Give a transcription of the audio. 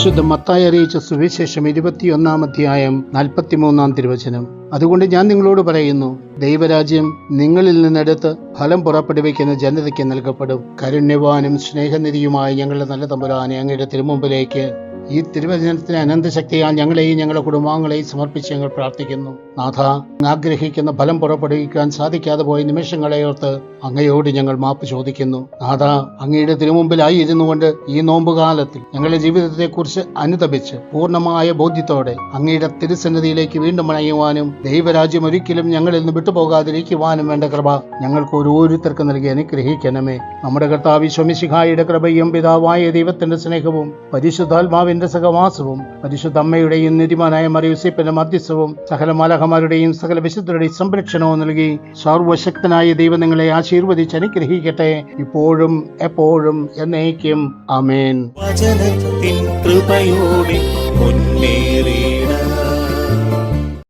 വിശുദ്ധ മത്തായി അറിയിച്ച സുവിശേഷം ഇരുപത്തിയൊന്നാം അധ്യായം നാൽപ്പത്തിമൂന്നാം തിരുവചനം. അതുകൊണ്ട് ഞാൻ നിങ്ങളോട് പറയുന്നു ദൈവരാജ്യം നിങ്ങളിൽ നിന്നെടുത്ത് ഫലം പുറപ്പെടുവിക്കുന്ന ജനതയ്ക്ക് നൽകപ്പെടും. കരുണ്യവാനും സ്നേഹനിധിയുമായ ഞങ്ങളുടെ നല്ല തമ്പുരാനെ അങ്ങയുടെ തിരുമുമ്പിലേക്ക് ഈ തിരുവചനത്തിന് അനന്തശക്തിയാൽ ഞങ്ങളെയും ഞങ്ങളുടെ കുടുംബാംഗങ്ങളെയും സമർപ്പിച്ച് ഞങ്ങൾ പ്രാർത്ഥിക്കുന്നു. നാഥ ആഗ്രഹിക്കുന്ന ഫലം പുറപ്പെടുവിക്കാൻ സാധിക്കാതെ പോയ നിമിഷങ്ങളെ ഓർത്ത് അങ്ങയോട് ഞങ്ങൾ മാപ്പ് ചോദിക്കുന്നു. നാഥ അങ്ങയുടെ തിരുമുമ്പിലായി ഇരുന്നു കൊണ്ട് ഈ നോമ്പുകാലത്തിൽ ഞങ്ങളുടെ ജീവിതത്തെക്കുറിച്ച് അനുതപിച്ച് പൂർണമായ ബോധ്യത്തോടെ അങ്ങയുടെ തിരുസന്നിധിയിലേക്ക് വീണ്ടും അണയുവാനും ദൈവരാജ്യം ഒരിക്കലും ഞങ്ങളിൽ നിന്ന് വിട്ടുപോകാതിരിക്കുവാനും വേണ്ട കൃപ ഞങ്ങൾക്ക് ഓരോരുത്തർക്ക് നൽകി അനുഗ്രഹിക്കണമേ. നമ്മുടെ കർത്താവ് ശോമിശിഹായുടെ കൃപയും പിതാവായ ദൈവത്തിന്റെ സ്നേഹവും പരിശുദ്ധാത്മാവിന്റെ സഹവാസവും പരിശുദ്ധ അമ്മയുടെയും നിരിമാനായ മറിയുസിപ്പിന്റെ മധ്യസ്ഥവും സകല മാലഹമാരുടെയും സകല വിശുദ്ധരുടെയും സംരക്ഷണവും നൽകി സർവശക്തനായ ദൈവം നിങ്ങളെ ആശീർവദിച്ച് അനുഗ്രഹിക്കട്ടെ. ഇപ്പോഴും എപ്പോഴും എന്നേക്കും. അമേൻ കൃപയോടെ